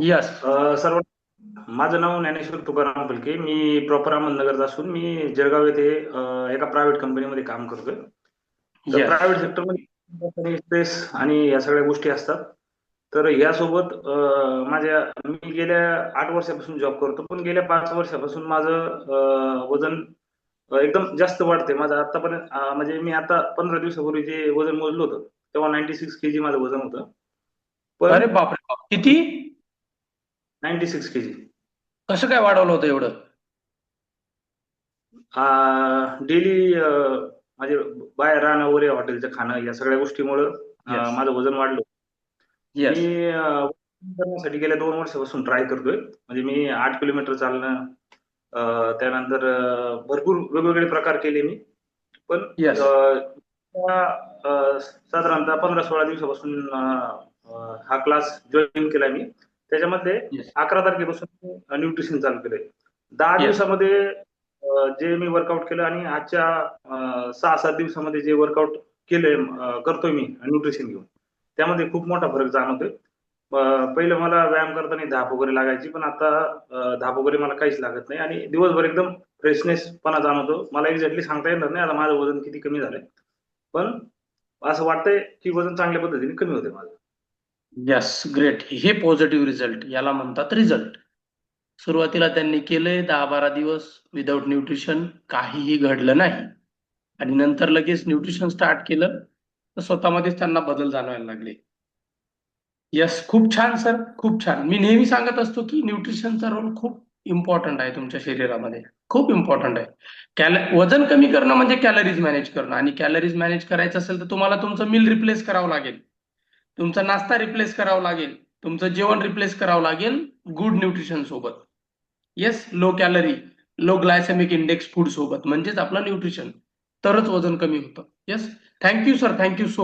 Yes सर्व माझं नाव ज्ञानेश्वर तुकाराम फलके. मी प्रॉपर अहमदनगरचा असून मी जळगाव येथे अ, एका प्रायव्हेट कंपनीमध्ये काम करतोय. तर Yes. प्रायव्हेट सेक्टरमध्ये स्पेस आणि या सगळ्या गोष्टी असतात. तर यासोबत अ, माझ्या मी गेल्या आठ वर्षापासून जॉब करतो. पण गेल्या पाच वर्षापासून माझं अ, वजन अ, एकदम जास्त वाढते माझं आतापर्यंत अ, म्हणजे मी आता पंधरा दिवसापूर्वी जे वजन मोजलं होतं तेव्हा नाईन्टी सिक्स के जी माझं वजन होतं. अरे पण बापरे बाप. किती? नाईन्टी सिक्स के जी कसं काय वाढवलं होतं एवढं? डेली म्हणजे बाहेर राहणं वगैरे हॉटेलचं खाणं या सगळ्या गोष्टीमुळं. माझं वजन वाढलं. मी करण्यासाठी गेल्या दोन वर्षापासून ट्राय करतोय. म्हणजे मी आठ किलोमीटर चालणं त्यानंतर भरपूर वेगवेगळे प्रकार केले मी. पण साधारणतः पंधरा सोळा दिवसापासून हा क्लास जॉईन केला मी. त्याच्यामध्ये. अकरा तारखेपासून न्यूट्रिशन चालू केलंय. दहा. दिवसामध्ये जे मी वर्कआउट केलं आणि आजच्या सहा सात दिवसामध्ये जे वर्कआउट केलंय करतोय मी न्यूट्रिशन घेऊन त्यामध्ये खूप मोठा फरक जाणवतोय. पहिलं मला व्यायाम करताना धाप वगैरे लागायची पण आता धाप वगैरे मला काहीच लागत नाही आणि दिवसभर एकदम फ्रेशनेस पणा जाणवतो. मला एक्झॅक्टली सांगता येणार नाही आता माझं वजन किती कमी झालंय. पण असं वाटतंय की वजन चांगल्या पद्धतीने कमी होते माझं. यस ग्रेट हे पॉझिटिव्ह रिझल्ट याला म्हणतात रिझल्ट सुरुवातीला त्यांनी केलंय दहा बारा दिवस विदाउट न्यूट्रिशन काहीही घडलं नाही. आणि नंतर लगेच न्यूट्रिशन स्टार्ट केलं तर स्वतःमध्येच त्यांना बदल जाणवायला लागले. यस खूप छान सर खूप छान. मी नेहमी सांगत असतो की न्यूट्रिशनचा रोल खूप इम्पॉर्टंट आहे तुमच्या शरीरामध्ये. खूप इम्पॉर्टंट आहे. कॅल वजन कमी करणं म्हणजे कॅलरीज मॅनेज करणं. आणि कॅलरीज मॅनेज करायचं असेल तर तुम्हाला तुमचं मिल रिप्लेस करावं लागेल. तुमचा नाश्ता रिप्लेस करावा लागेल. तुमचं जेवण रिप्लेस करावं लागेल गुड न्यूट्रिशन सोबत. Yes low calorie low glycemic index food सोबत. म्हणजेच आपलं न्यूट्रिशन तरच वजन कमी होतं. Yes thank you sir thank you so